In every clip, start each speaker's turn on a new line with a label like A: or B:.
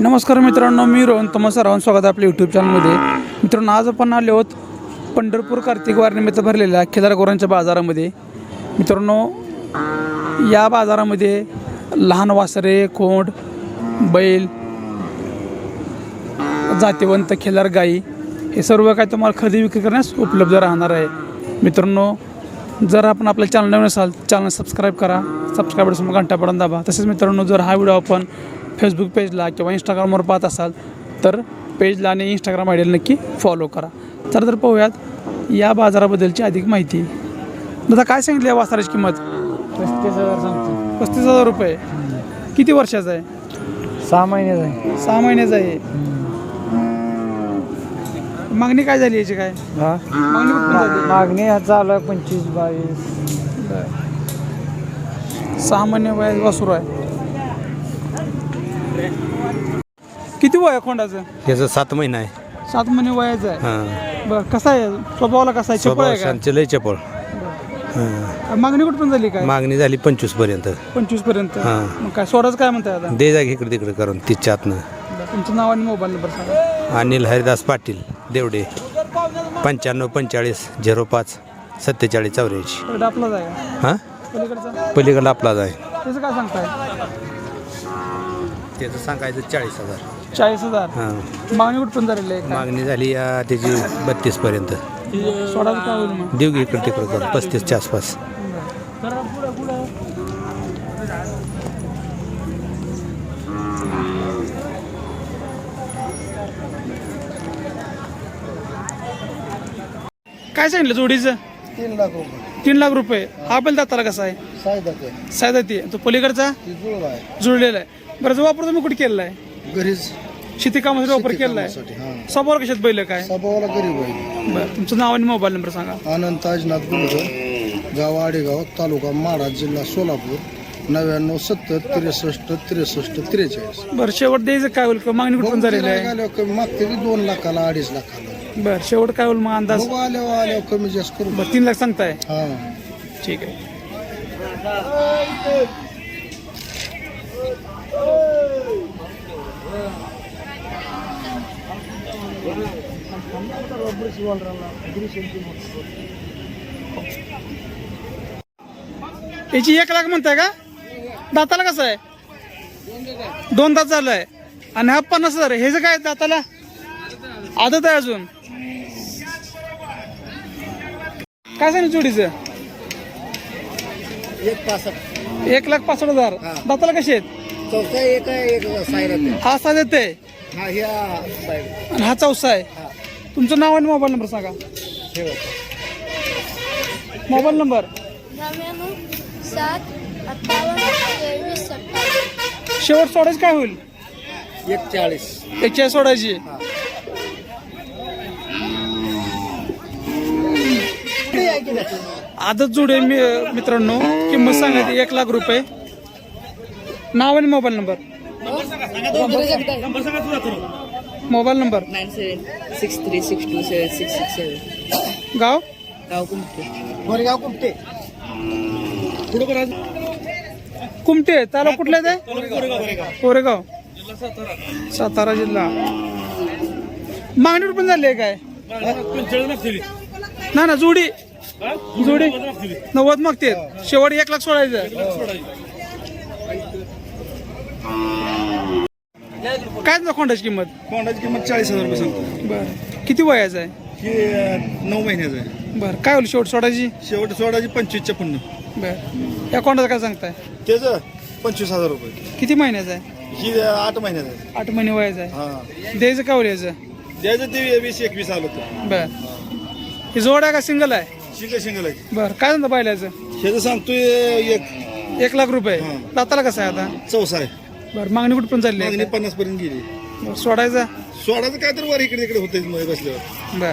A: नमस्कार मित्रांनो मी रोहन तुम्हा सर्वांचं स्वागत आहे आपल्या यूट्यूब चॅनलमध्ये मित्रांनो आज आपण आले आहोत पंढरपूर कार्तिक वारनिमित्त भरलेल्या खिलार गोरांच्या बाजारामध्ये. मित्रांनो या बाजारामध्ये लहान वासरे खोंड बैल जातीवंत खेलार गाई हे सर्व काय तुम्हाला खरेदी विक्री करण्यास उपलब्ध राहणार आहे. मित्रांनो जर आपण आपल्या चॅनल नवीन असाल चॅनल सबस्क्राईब करा. सबस्क्राईबसमोर घंटा पडून दाबा. तसेच मित्रांनो जर हा व्हिडिओ आपण फेसबुक पेजला किंवा इंस्टाग्रामवर पाहत असाल तर पेजला आणि इंस्टाग्राम आयडीला नक्की फॉलो करा. तर तर पाहूयात या बाजाराबद्दलची अधिक माहिती. दादा काय सांगितली या वासराची किंमत?
B: पस्तीस हजार सांगतो.
A: पस्तीस हजार रुपये. किती वर्षाचा आहे?
B: सहा महिन्याचा आहे.
A: सहा महिन्याचा आहे. मागणी काय झाली याची काय?
B: हा?
A: मागणी कुठून झाली?
B: मागणी हा चालू आहे पंचवीस बावीस.
A: सहा महिने वय वासरू आहे. किती वय आहे खोंडाचं?
C: याचं सात महिना आहे.
A: सात महिने वयाचं आहे.
C: हां.
A: बरं कसा आहे? स्वभावाला कसा आहे? चपळ
C: स्वभाव
A: आहे
C: शांत लय चपळ.
A: मागणी कुठून झाली काय?
C: मागणी झाली
A: पंचवीसपर्यंत. पंचवीसपर्यंत.
C: हां.
A: मग काय सोडाच काय म्हणताय आता?
C: दे जागे इकडे तिकडे करून तिच्या आतनं.
A: बरं, तुमचं नाव आणि मोबाईल नंबर सांगा.
C: अनिल हरिदास पाटील देवडे. पंच्याण्णव पंचेचाळीस झिरो पाच सत्तेचाळीस चौऱ्याऐंशी.
A: आपलाच आहे का?
C: हां?
A: पलीकडचा?
C: पलीकडला आपलाच आहे.
A: त्याचं काय सांगताय?
C: त्याचं सांगायचं चाळीस हजार.
A: चाळीस हजार.
C: हां.
A: मागणी कुठून झालेली आहे? काय
C: मागणी झाली या त्याची बत्तीस पर्यंत
A: काय होईल मग?
C: देऊ की इकडे तिकडे करून पस्तीसच्या आसपास.
A: काय सांगितलं जोडीचं?
B: तीन लाख रुपये.
A: तीन लाख रुपये. हा बैल दाताला कसा आहे? सायदाती तो पलीकडचा?
B: ती जुळला आहे.
A: जुळलेला आहे. बरं जो वापर तुम्ही कुठे केलेला आहे?
B: घरीच.
A: शेती कामासाठी वापर केलेला आहे
B: हां.
A: स्वभाव कशात बैल काय?
B: सभावाला गरीब आहे.
A: बरं तुमचं नाव आणि मोबाईल नंबर सांगा.
B: आनंद ताजनाथ गुलगर गाव आडेगाव तालुका माडा जिल्हा सोलापूर नव्याण्णव सत्तर त्रेसष्ट त्रेसष्ट त्रेचाळीस.
A: बरं शेवट द्यायचं काय होईल? मागणी कुठून झालेली आहे?
B: आल्यावर कमी मागते की दोन लाखाला अडीच लाखाला.
A: बरं शेवट काय होईल मग अंदाज?
B: बघू आल्यावर आल्यावर कमी जास्त करू.
A: बरं तीन लाख सांगताय?
B: हा.
A: ठीक आहे. याची एक लाख म्हणताय का? दाताला कसं आहे? दोन दात झालंय. आणि हा पन्नास हजार आहे. ह्याचं काय दाताला? आदत आहे अजून. काय सांगितलं जोडीचं?
B: एक पासष्ट.
A: एक लाख पासष्ट हजार. दाताला कसे आहेत?
B: चौथा एक आहे एक सायरात
A: हा सात येते
B: हा ह्या
A: आणि हा चौसा आहे. तुमचं नाव आणि मोबाईल नंबर सांगा. Mobile number.
D: नव्याण्णव सात अठ्ठावन्न तेवीस सत्तावीस.
A: शेवट सोडायची काय होईल?
B: एक चाळीस
A: एकशे सोडायची आदत जोडे मी मित्रांनो. किंमत सांगायची एक लाख रुपये. नाव आणि mobile number. Mobile number?
E: Nine seven six three six two seven six six seven.
A: गाव?
E: गाव कुंपटे
B: गोरेगाव कुठे
A: कुमटे तालुका कुठला आहे ते कोरेगाव. सातारा. जिल्हा. मागणी रुपये झाली आहे काय? ना ना जोडी. जोडी. नव्वद मागते शेवट एक लाख सोडायचं काय ना खोंडाची किंमत?
F: कोंडाची किंमत चाळीस हजार रुपये सांगतो.
A: बर. किती वयाचं आहे?
F: ही नऊ महिन्याचं आहे.
A: बर. काय होईल शेवट सोडायची?
F: शेवट सोडाची पंचवीसच्या पुन्हा
A: बर. या कोंडाचं काय सांगताय?
F: त्याचं पंचवीस हजार रुपये.
A: किती महिन्याचं आहे?
F: ही अं, आठ महिन्याचं आहे.
A: आठ महिने वयाचं आहे.
F: हा.
A: द्यायचं काय होईल याचं?
F: द्यायचं ते वीस एकवीस आलं होतं
A: बर. ही जोड आहे का सिंगल आहे?
F: शिंग शिंगल आहे.
A: बर. काय म्हणता पाहिल्याचं?
F: ह्याचं सांगतोय एक.
A: एक लाख रुपये.
F: हां.
A: दाताला कसं आहे आता?
F: चौसा आहे.
A: बरं मागणी कुठपर्यंत चालली
F: मागणी
A: आहे
F: पन्नास पर्यंत गेली.
A: बरं, सोडायचा?
F: सोडाचं काय तर वर इकडे इकडे होतं मध्ये बसल्यावर.
A: बर.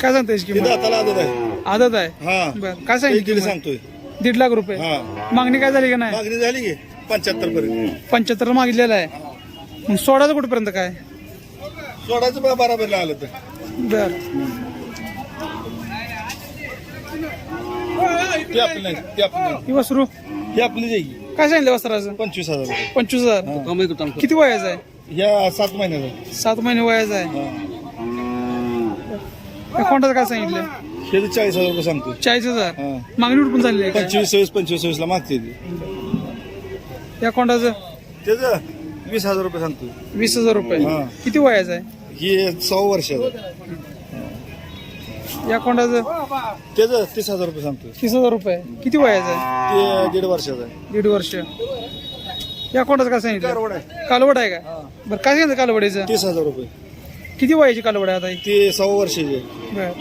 A: काय सांगता याची
F: ते
A: किंमत
F: दाताला आदत आहे.
A: आदत आहे?
F: हा.
A: बरं काय
F: एक
A: सांगितली किंमत?
F: सांगतोय.
A: दीड लाख रुपये.
F: हा.
A: मागणी काय झाली का नाही?
F: मागणी झाली की पंच्याहत्तर पर्यंत
A: पंच्याहत्तर मागितलेलं आहे. मग सोडायचं कुठपर्यंत काय?
F: सोडाचं बा बराबरला आलं तर.
A: बर.
F: ते आपलं नाही ते आपलं नाही.
A: ही वसरू.
F: हे आपली जाईल
A: काय सांगितलं वस्त्राचं?
F: पंचवीस हजार रुपये.
A: पंचवीस हजार. किती वयाचं आहे?
F: या सात महिन्याचा
A: सात महिने वयाचं आहे. या काय सांगितलं?
F: हे चाळीस हजार रुपये सांगतो
A: चाळीस हजार?
F: हा.
A: मागणी पण झालेली आहे?
F: पंचवीस सव्वीस पंचवीस सव्वीसला मागते ती.
A: या कोणताचं
F: त्याचं वीस हजार रुपये सांगतो
A: वीस हजार रुपये.
F: हा.
A: किती वयाचं आहे?
F: ही सहा वर्षाचं
A: या कोणताचं
F: त्याचं तीस हजार रुपये सांगतो
A: तीस हजार रुपये. किती वयाचं आहे?
F: ते दीड वर्षाचं आहे.
A: दीड वर्ष. या कोणताचं काय सांगितलं?
F: आहे.
A: कालवड आहे का? बरं काय सांगितलं कालवडीचं?
F: तीस हजार रुपये.
A: किती वयाची कालवड आहे आता ही?
F: ते सहा वर्षाची आहे.
A: बरं.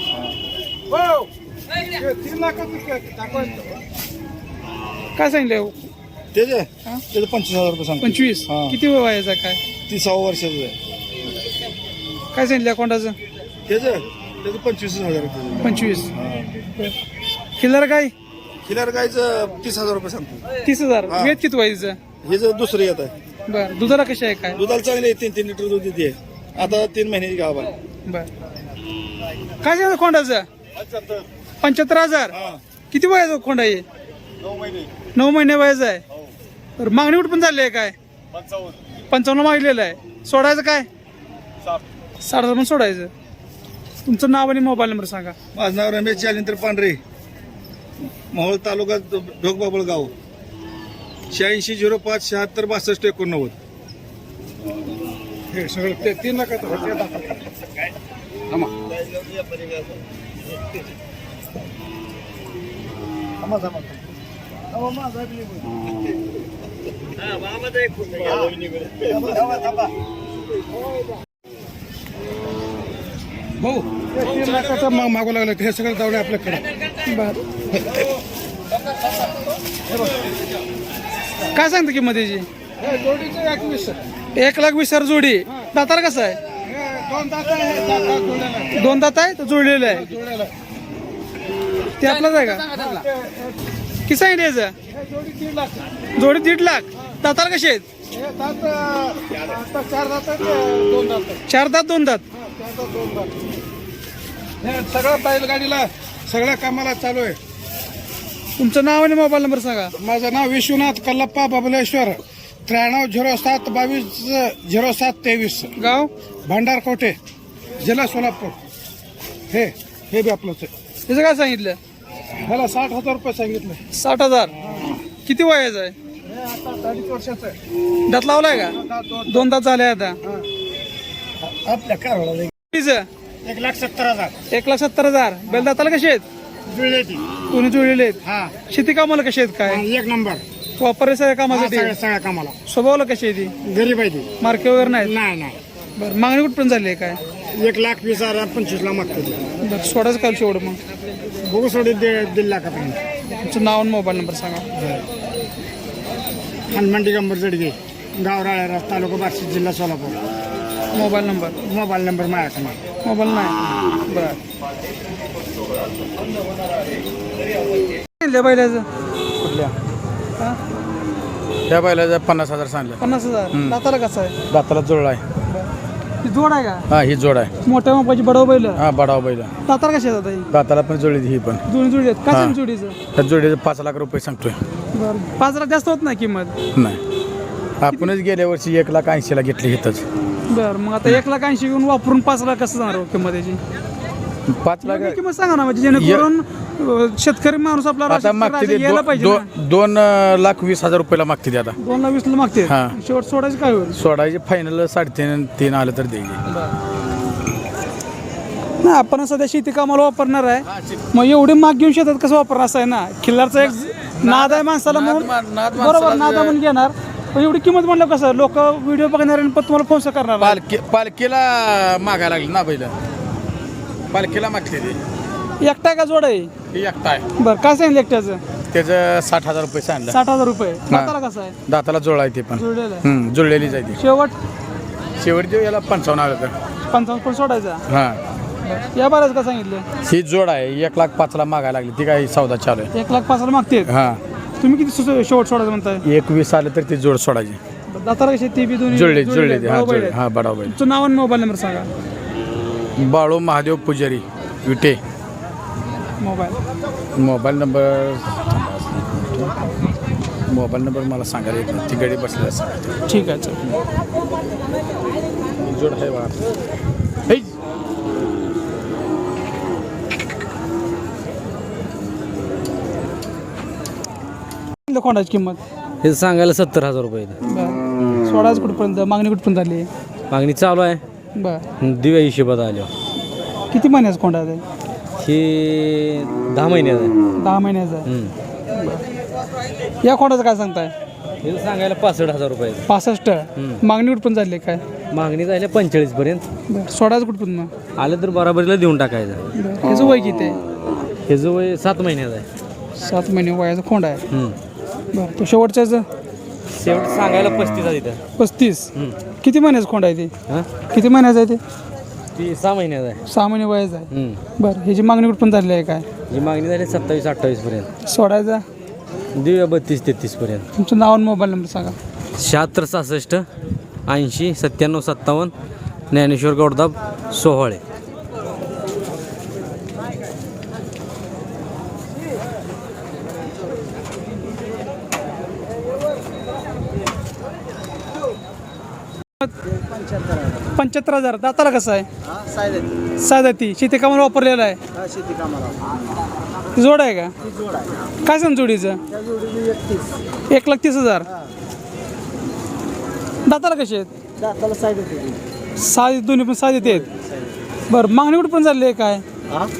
A: काय सांगितलं
F: त्याचं त्याचं पंचवीस हजार रुपये सांगतो
A: पंचवीस?
F: हा.
A: किती वयाचा काय?
F: ती सहा वर्षाचं आहे.
A: काय सांगितलं कोणताचं
F: त्याचं त्याचं पंचवीस हजार त्याचं.
A: पंचवीस.
F: हा.
A: किल्लर काय?
F: खिलार गायचं तीस हजार रुपये सांगतो.
A: तीस हजार.
F: हा.
A: वेद किती व्हायचं
F: हे जर दुसरं येत आहे.
A: बर. दुधाला कशी आहे काय?
F: दुधाला चांगले आहे, तीन तीन लिटर दूध देते. आता तीन महिन्याची गाव आहे.
A: बर. काय सांगितलं खोंडाचं? पंच्याहत्तर. हजार?
F: हा.
A: किती वयाचं खोंड आहे
F: नऊ महिने.
A: नऊ महिने वयाचं आहे. तर मागणी कुठं पण झाली आहे काय?
F: पंचावन्न.
A: पंचावन्न मागलेलं आहे. सोडायचं काय? साठ हजार पण सोडायचं. तुमचं नाव आणि मोबाईल नंबर सांगा.
F: माझं नाव रमेश जालिंदर पांढरे. मोहोळ तालुका ढोकबाबळ गाव. शहाऐंशी झिरो पाच शहात्तर बासष्ट एकोणनव्वद. हे सगळं ते तीन लाखात भाऊ तीन लाखाचा मागू लागला हे सगळं जाऊन आपल्याकडे
A: बर काय सांगता किंमत याची?
F: जोडीचं एकवीस
A: एक लाख वीस हजार जोडी. दातार कसं आहे?
F: दोन तास आहे
A: दोन दात आहे तर जुळलेलं आहे. ते आपलाच आहे का? किती सांगितलं याचं?
F: जोडी तीन लाख.
A: जोडी दीड लाख. दातार कसे आहेत?
F: हे दात आता चार दात आहेत, दोन दात आहेत.
A: चार दात दोन दात.
F: चार दात, दोन दात. हे सगळं बैलगाडीला सगळ्या कामाला चालू आहे.
A: तुमचं नाव आणि मोबाईल नंबर सांगा.
F: माझं नाव विश्वनाथ कल्लप्पा बबलेश्वर. त्र्याण्णव झिरो सात बावीस झिरो सात तेवीस.
A: गाव?
F: भांडारकोटे जिल्हा सोलापूर. हे हे बी आपलंच आहे.
A: त्याचं काय सांगितलं?
F: ह्याला साठ हजार रुपये सांगितले.
A: साठ हजार? किती वयाचं आहे?
F: हे आता अडीच वर्षाचं आहे.
A: दात लावलाय का? दोन दात झाले आता.
F: आपल्या काय? एक लाख सत्तर हजार.
A: एक लाख सत्तर हजार. बेल दाताला कसे आहेत?
F: जुळले ती.
A: दोन्ही जुळलेले आहेत?
F: हा.
A: शेती कामाला कशी आहेत काय?
F: एक नंबर.
A: वापरले सगळ्या कामासाठी?
F: सगळ्या कामाला.
A: स्वभावाला कशी आहे ती?
F: गरीब आहे ती.
A: मार्के वगैरे नाहीत?
F: नाही नाही.
A: बरं मागणी कुठपर्यंत झाली आहे काय?
F: एक लाख वीस हजार पंचवीस ला मागतो ती.
A: बरं सोडायचं काल शेवट मग.
F: बघू सोडी दीड लाखापर्यंत.
A: तुमचं नाव आणि मोबाईल नंबर सांगा.
F: हनुमान दिगंबर जडगे राळेरा तालुका बार्शी जिल्हा Solapur.
A: Mobile number.
F: Mobile number माझ्याकडे.
A: मोबाईल नाही. बरं. बैलाचं?
G: कुठल्या? त्या बैलाचा पन्नास हजार सांगलं
A: पन्नास हजार? दाताला कसं आहे?
G: दाताला जुळला आहे.
A: ही जोड आहे का?
G: हा ही जोड आहे.
A: मोठ्या मापाची बडव बैल.
G: हा बडाव बैल.
A: दाताला कशी आहेत आता ही?
G: दाताला पण जुळली ही पण.
A: जुळी जुळी आहेत. काय जोडीचं?
G: त्या जोडीचे पाच लाख रुपये सांगतोय.
A: बरं. पाच लाख जास्त होत नाही किंमत?
G: नाही. आपणच गेल्या वर्षी एक लाख ऐंशीला घेतली इथंच.
A: बरं मग आता एक लाख ऐंशी घेऊन वापरून पाच लाख कसं जाणार हो किंमत याची?
G: पाच लाख
A: योग्य किंमत सांगा ना म्हणजे जेणेकरून अं, शेतकरी माणूस आपला
G: आता
A: राशन-
G: मागते
A: राशन
G: ते
A: यायला
G: दो-
A: पाहिजे
G: दो-
A: ना.
G: दोन अं, लाख वीस हजार रुपयाला मागते ते आता.
A: दोन लाख वीसला मागते?
G: हा.
A: शेवट सोडायचं काय होईल?
G: सोडायचे फायनल साडेतीन तीन आलं तर द्यायचे
A: नाही आपण सध्या शेती कामाला वापरणार आहे. मग एवढी माग घेऊन शेतात कसं वापरणार असं आहे ना? खिल्लारचा एक नाद आहे माणसाला म्हणून. बरोबर नाद म्हणून घेणार. पण एवढी किंमत म्हणलं कसं लोक व्हिडिओ बघणार आणि पण तुम्हाला फोन करणार.
G: पालखी पालखीला मागायला लागली ना बैल. पालखीला मागते ते.
A: एकटा का जोड आहे?
G: ही एकटा आहे.
A: बरं काय सांगितलं एकट्याचं?
G: त्याचं साठ हजार रुपये सांगलं
A: साठ हजार रुपये. दाताला कसं आहे?
G: दाताला जोड आहे ते पण.
A: जुळलेलं आहे.
G: हम्म, आहे ती.
A: शेवट?
G: शेवट देऊ याला पंचावन्न तर.
A: पंचावन्न पण सोडायचा?
G: हां.
A: या बाराच का सांगितलं?
G: ही जोड आहे. एक लाख पाचला मागायला लागली. ती काय सौदा चालू आहे.
A: एक लाख पाचला मागते?
G: हां.
A: तुम्ही किती सु- शेवट सोडायचं म्हणताय?
G: एक वीस आलं तर ती जोड सोडायची.
A: दाताला कशी ती बी दोन्ही
G: जुळले जुळले
A: आहेत,
G: हा
A: बरोबर
G: जुळले
A: आहे.
G: हा
A: तुमचं नाव आणि मोबाईल नंबर सांगा.
G: Balu Mahadev Pujari Vite.
A: Mobile
G: mobile number
H: mobile number मला सांगायला येत नाही ती गाडी बसलेला सांगा
A: ठीक आहे चल.
H: जोड आहे बघा
A: हे. किती कोणाची किंमत?
I: हे सांगायला सत्तर हजार रुपये आहेत.
A: बर. सोळाच कुठपर्यंत मागणी कुठपर्यंत झाली
I: मागणी चालू आहे.
A: बर.
I: दिव्या हिशोबात आलो.
A: किती महिन्याचं कोंडा आहे?
I: हे दहा महिन्यात आहे.
A: दहा महिन्याचा आहे.
I: हम्म.
A: या कोंडाचं काय सांगताय?
I: हे सांगायला पासष्ट हजार रुपये आहेत.
A: पासष्ट? मागणी कुठपर्यंत झाली काय?
I: मागणी झाली पंचेचाळीस पर्यंत
A: बर. सोळाच कुठपर्यंत? मग
I: आलं तर बराबरीला देऊन टाकायचं.
A: बरं. ह्याचं वय किती आहे?
I: हे जो वय सात महिन्यात आहे.
A: सात महिने वयाचा खोंड आहे.
I: हम्म.
A: बरं तो शेवटच्याच
I: शेवट सांगायला पस्तीस आहे तिथं.
A: पस्तीस?
I: हम्म.
A: किती महिन्याचं खोंड आहे ते?
I: हां?
A: किती महिन्याचं आहे ते?
I: ती सहा महिन्यात आहे.
A: सहा महिने वयाचं आहे.
I: हम्म.
A: बरं ह्याची मागणी कुठपर्यंत झाली आहे काय?
I: ही मागणी झाली सत्तावीस अठ्ठावीस पर्यंत.
A: सोडायचा?
I: देऊया बत्तीस तेहतीस पर्यंत.
A: तुमचं नाव आणि मोबाईल नंबर सांगा.
I: शहात्तर सहासष्ट ऐंशी सत्त्याण्णव सत्तावन्न ज्ञानेश्वर गौडदाब सोहळे.
A: पंच्याहत्तर हजार. दाताला कसं आहे? सायदाती. शेती कामाला वापरलेला आहे.
J: शेती कामाला
A: जोड आहे का?
J: जोड आहे.
A: काय सांग जोडीचं?
J: त्या जोडीची एकतीस.
A: एक लाख तीस हजार. दाताला कसे आहेत?
J: दाताला साईड होती
A: सहा दोन्ही पण सहा देते आहेत. बरं मागणी कुठं पण झाली आहे काय?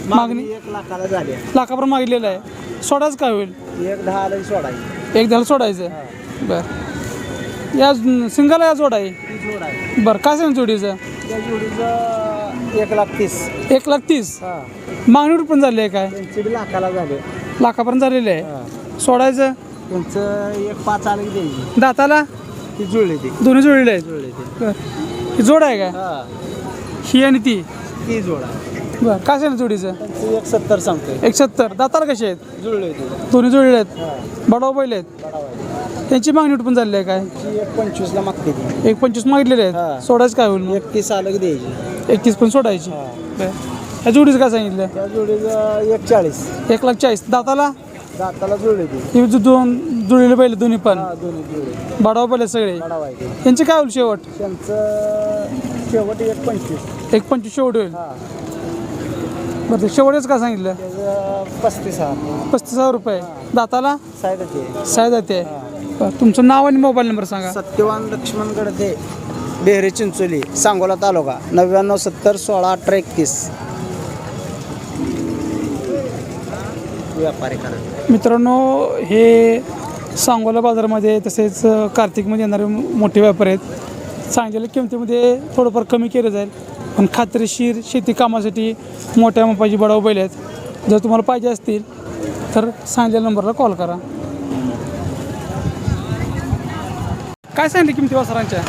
A: मागणी
J: एक लाखाला झाली
A: लाखापर्यंत मागितलेलं आहे. सोडायचं काय होईल?
J: एक दहा सोडायची.
A: एक द्याला सोडायचं बरं. या सिंगल या जोड आहे?
J: ती जोड आहे.
A: बरं काय सांग जोडीचं?
J: त्या जोडीचं एक लाख तीस.
A: एक लाख तीस?
J: हा.
A: मागणी कुठं पण झाली आहे काय?
J: त्यांची बी लाखाला झाले.
A: लाखापर्यंत झालेलं आहे. सोडायचं?
J: त्यांचं एक पाच आलं की द्यायची
A: दाताला?
J: ती जुळली ती.
A: दोन्ही जोडलेले आहेत.
J: जुळली ती.
A: बरं. ही जोड आहे का
J: हा.
A: ही आणि ती?
J: ती जोड
A: बरं. काय सांग जोडीचं?
J: त्यांचं एक सत्तर सांगतोय.
A: एक सत्तर. दाताला कसे आहेत?
J: जुळली ती.
A: दोन्ही जोडलेले आहेत.
J: हा.
A: बडाव बैल आहेत. त्यांची मागणी पण झालेली आहे काय?
J: ती एक पंचवीसला मागते ती.
A: एक पंचवीस मागितलेले
J: हा.
A: आहेत सोडायचं काय होईल मग?
J: एक तीस आलं की द्यायची.
A: एकतीस पण सोडायची.
J: हा.
A: बरं. ह्या जोडीचं काय सांगितलं?
J: त्या जोडीचं एक चाळीस
A: एक लाख चाळीस. दाताला?
J: दाताला जुळली ती.
A: हे जो दोन जुळलेले बैल दोन्ही पण.
J: हा दोन्ही
A: बडाव आहेत सगळे. त्यांचे काय होईल शेवट?
J: त्यांचं शेवट एक पंचवीस.
A: एक पंचवीस शेवट होईल.
J: हा.
A: बरं ते शेवटच काय सांगितलं?
J: त्याचं पस्तीस हा
A: पस्तीस हजार रुपये. दाताला?
J: साईड ते
A: साय जाते बरं तुमचं नाव आणि मोबाईल नंबर सांगा.
J: सत्यवान लक्ष्मण गडदे बेहरे चिंचोली सांगोला तालुका नव्याण्णव सत्तर सोळा अठरा एकतीस. व्यापारी करा.
A: मित्रांनो हे सांगोला बाजारामध्ये तसेच कार्तिकमध्ये येणारे मोठे व्यापारी आहेत. सांगितलेल्या किमतीमध्ये थोडंफार कमी केलं जाईल. पण खात्रीशीर शेती कामासाठी मोठ्या मापाची बडाव बैल आहेत. जर तुम्हाला पाहिजे असतील तर सांगितलेल्या नंबरला कॉल करा. काय सांगितली किमती वासरांच्या?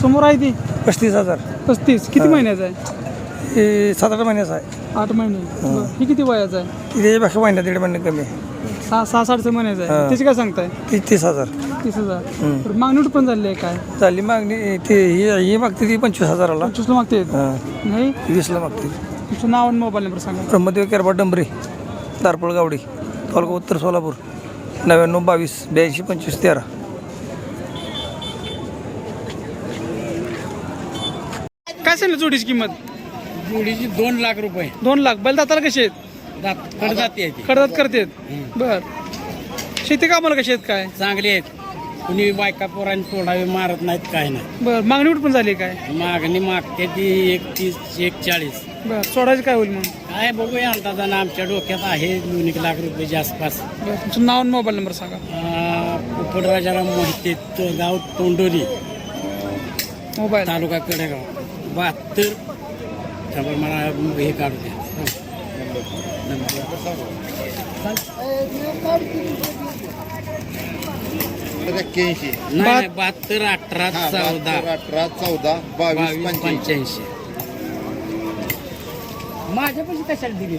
A: समोर आहे ती.
J: पस्तीस हजार.
A: पस्तीस. किती महिन्याचं आहे?
J: हे सात आठ महिन्याचा आहे.
A: आठ महिने. बरं. ही किती वयाचं आहे?
J: त्याच्यापेक्षा महिन्यात दीड महिने कमी.
A: सहा सहा साडेसहा महिन्याचं आहे.
J: हा.
A: त्याची काय सांगताय?
J: ती तीस हजार.
A: तीस हजार. मागणी पण झाली आहे काय?
J: चालली मागणी. ते ही ही मागते ती पंचवीस हजाराला.
A: पंचवीसला मागते? नाही?
J: वीसला मागते.
A: तुमचं नाव आणि मोबाईल नंबर सांगा.
J: ब्रह्मदेव केरबा डंबरे दारपळ गावडी तालुका उत्तर सोलापूर नव्याण्णव बावीस ब्याऐंशी पंचवीस तेरा.
A: काय सांगितलं जोडीची किंमत?
D: जोडीची दोन लाख रुपये.
A: दोन लाख. बैल दाताला कसे आहेत?
D: दात कडदाती आहे ती
A: कडदात करतात बर. शेती कामाला कसे आहेत काय?
D: चांगली आहेत. कुणी बायका पोरांनी सोडावे मारत नाहीत काय नाही.
A: बर. मागणी कुठं पण झाली काय?
D: मागणी मागते ती एकतीस एक चाळीस.
A: बर. सोडायचं काय होईल मग?
D: काय बघूया अंदाजानं आमच्या डोक्यात आहे. दोन एक लाख रुपयाच्या आसपास
A: बरं. तुमचं नाव आणि मोबाईल नंबर सांगा.
D: कुपड राजाराम मोहिते तो गाव तोंडोली
A: मोबाईल.
D: तालुका कडेगाव. बहात्तर. त्यामुळे मला हे काढू द्या.
K: एक्क्याऐंशी.
D: नाही बहात्तर अठरा चौदा.
K: अठरा चौदा
D: बावीस
K: पंच्याऐंशी.
D: पंच्याऐंशी. माझ्यापाशी कशाला दिली?